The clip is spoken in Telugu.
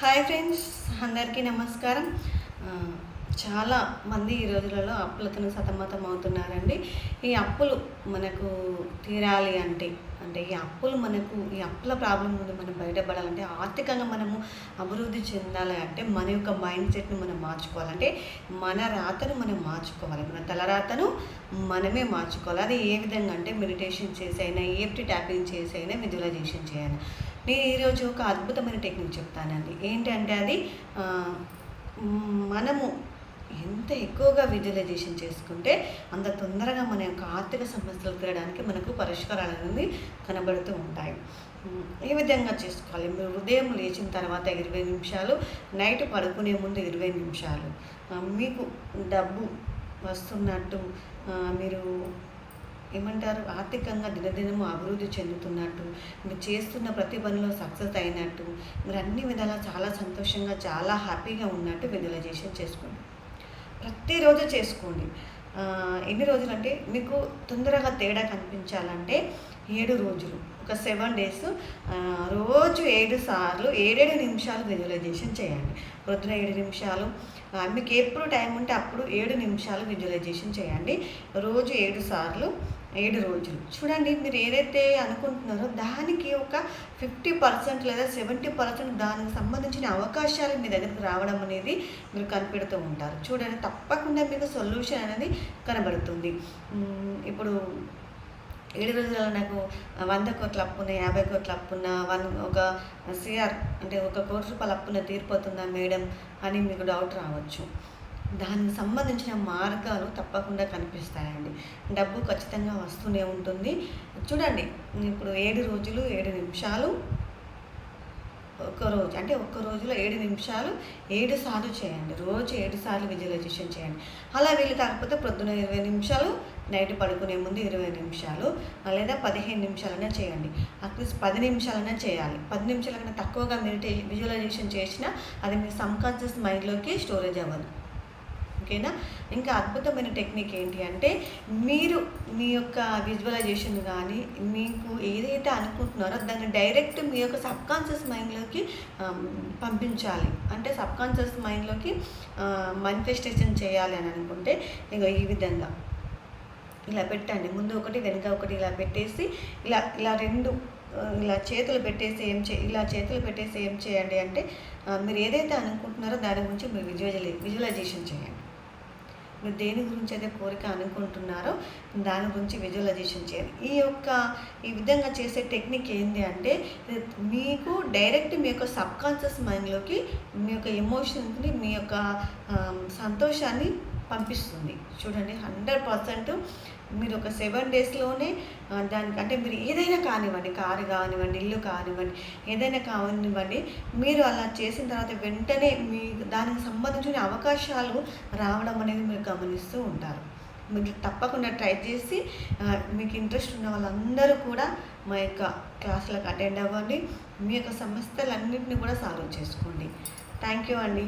హాయ్ ఫ్రెండ్స్ అందరికీ నమస్కారం. చాలా మంది ఈ రోజులలో అప్పులతో సతమతం అవుతున్నారండి. ఈ అప్పులు మనకు తీరాలి అంటే అంటే ఈ అప్పులు మనకు ఈ అప్పుల ప్రాబ్లం నుండి మనం బయటపడాలంటే ఆర్థికంగా మనము అభివృద్ధి చెందాలి అంటే మన యొక్క మైండ్ సెట్ని మనం మార్చుకోవాలంటే మన రాతను మనం మార్చుకోవాలి. మన తలరాతను మనమే మార్చుకోవాలి. అది ఏ విధంగా అంటే మెడిటేషన్ చేసి అయినా ఏఫ్టీ ట్యాపింగ్ చేసి అయినా విజువలైజేషన్ చేయాలి. నేను ఈరోజు ఒక అద్భుతమైన టెక్నిక్ చెప్తానండి. ఏంటంటే అది మనము ఎంత ఎక్కువగా విజువలైజేషన్ చేసుకుంటే అంత తొందరగా మన యొక్క ఆర్థిక సమస్యలు తీరడానికి మనకు పరిష్కారాలు అనేది కనబడుతూ ఉంటాయి. ఏ విధంగా చేసుకోవాలి. మీరు ఉదయం లేచిన తర్వాత ఇరవై నిమిషాలు నైట్ పడుకునే ముందు ఇరవై నిమిషాలు. మీకు డబ్బు వస్తున్నట్టు మీరు ఏమంటారు? ఆర్థికంగా దినదినము అభివృద్ధి చెందుతున్నట్టు మీరు చేస్తున్న ప్రతి పనిలో సక్సెస్ అయినట్టు మీరు అన్ని విధాలా చాలా సంతోషంగా చాలా హ్యాపీగా ఉన్నట్టు విజువలైజేషన్ చేసుకోండి. ప్రతిరోజు చేసుకోండి. ఎన్ని రోజులు అంటే మీకు తొందరగా తేడా కనిపించాలంటే ఏడు రోజులు. ఒక సెవెన్ డేస్ రోజు ఏడు సార్లు ఏడేడు నిమిషాలు విజువలైజేషన్ చేయండి. పొద్దున ఏడు నిమిషాలు మీకు ఎప్పుడు టైం ఉంటే అప్పుడు ఏడు నిమిషాలు విజువలైజేషన్ చేయండి. రోజు ఏడు సార్లు ఏడు రోజులు. చూడండి మీరు ఏదైతే అనుకుంటున్నారో దానికి ఒక ఫిఫ్టీ పర్సెంట్ లేదా సెవెంటీ పర్సెంట్ దానికి సంబంధించిన అవకాశాలు మీ దగ్గరికి రావడం అనేది మీరు కనిపెడుతూ ఉంటారు. చూడండి తప్పకుండా మీకు సొల్యూషన్ అనేది కనబడుతుంది. ఇప్పుడు ఏడు రోజులలో నాకు వంద కోట్ల అప్పున్న యాభై కోట్ల అప్పున్న వన్ ఒక సిఆర్ అంటే ఒక కోటి రూపాయల అప్పున్న తీరిపోతుందా మేడం అని మీకు డౌట్ రావచ్చు. దానికి సంబంధించిన మార్గాలు తప్పకుండా కనిపిస్తాయండి. డబ్బు ఖచ్చితంగా వస్తూనే ఉంటుంది. చూడండి ఇప్పుడు ఏడు రోజులు ఏడు నిమిషాలు ఒక్క రోజు అంటే ఒక్క రోజులో ఏడు నిమిషాలు ఏడు సార్లు చేయండి. రోజు ఏడు సార్లు విజువలైజేషన్ చేయండి. అలా వీలు కాకపోతే ప్రొద్దున ఇరవై నిమిషాలు నైట్ పడుకునే ముందు ఇరవై నిమిషాలు లేదా పదిహేను నిమిషాలైనా చేయండి. అట్లీస్ట్ పది నిమిషాలైనా చేయాలి. పది నిమిషాల కన్నా తక్కువగా మెడిటే విజువలైజేషన్ చేసినా అది మీ సబ్కాన్షియస్ మైండ్లోకి స్టోరేజ్ అవ్వదు. ఓకేనా? ఇంకా అద్భుతమైన టెక్నిక్ ఏంటి అంటే మీరు మీ యొక్క విజువలైజేషన్ కానీ మీకు ఏదైతే అనుకుంటున్నారో దాన్ని డైరెక్ట్ మీ యొక్క సబ్కాన్షియస్ మైండ్లోకి పంపించాలి. అంటే సబ్కాన్షియస్ మైండ్లోకి మానిఫెస్టేషన్ చేయాలి అని అనుకుంటే ఇక ఈ విధంగా. ఇలా పెట్టండి. ముందు ఒకటి వెనుక ఒకటి ఇలా పెట్టేసి ఇలా ఇలా రెండు ఇలా చేతులు పెట్టేసి ఏం చే ఇలా చేతులు పెట్టేసి ఏం చేయండి అంటే మీరు ఏదైతే అనుకుంటున్నారో దాని గురించి మీరు విజువలై విజువలైజేషన్ చేయండి. మీరు దేని గురించి అయితే కోరిక అనుకుంటున్నారో దాని గురించి విజువలైజేషన్ చేయాలి ఈ యొక్క ఈ విధంగా చేసే టెక్నిక్ ఏంటి అంటే మీకు డైరెక్ట్ మీ యొక్క సబ్కాన్షియస్ మైండ్లోకి మీ యొక్క ఎమోషన్స్ని మీ యొక్క సంతోషాన్ని పంపిస్తుంది. చూడండి హండ్రెడ్ పర్సెంట్ మీరు ఒక సెవెన్ డేస్లోనే దానికి అంటే మీరు ఏదైనా కానివ్వండి కారు కానివ్వండి ఇల్లు కానివ్వండి ఏదైనా కానివ్వండి మీరు అలా చేసిన తర్వాత వెంటనే మీ దానికి సంబంధించిన అవకాశాలు రావడం అనేది మీరు గమనిస్తూ ఉంటారు. మీరు తప్పకుండా ట్రై చేసి మీకు ఇంట్రెస్ట్ ఉన్న వాళ్ళందరూ కూడా మా యొక్క క్లాసులకు అటెండ్ అవ్వండి. మీ యొక్క సమస్యలన్నింటినీ కూడా సాల్వ్ చేసుకోండి. థ్యాంక్ యూ అండి.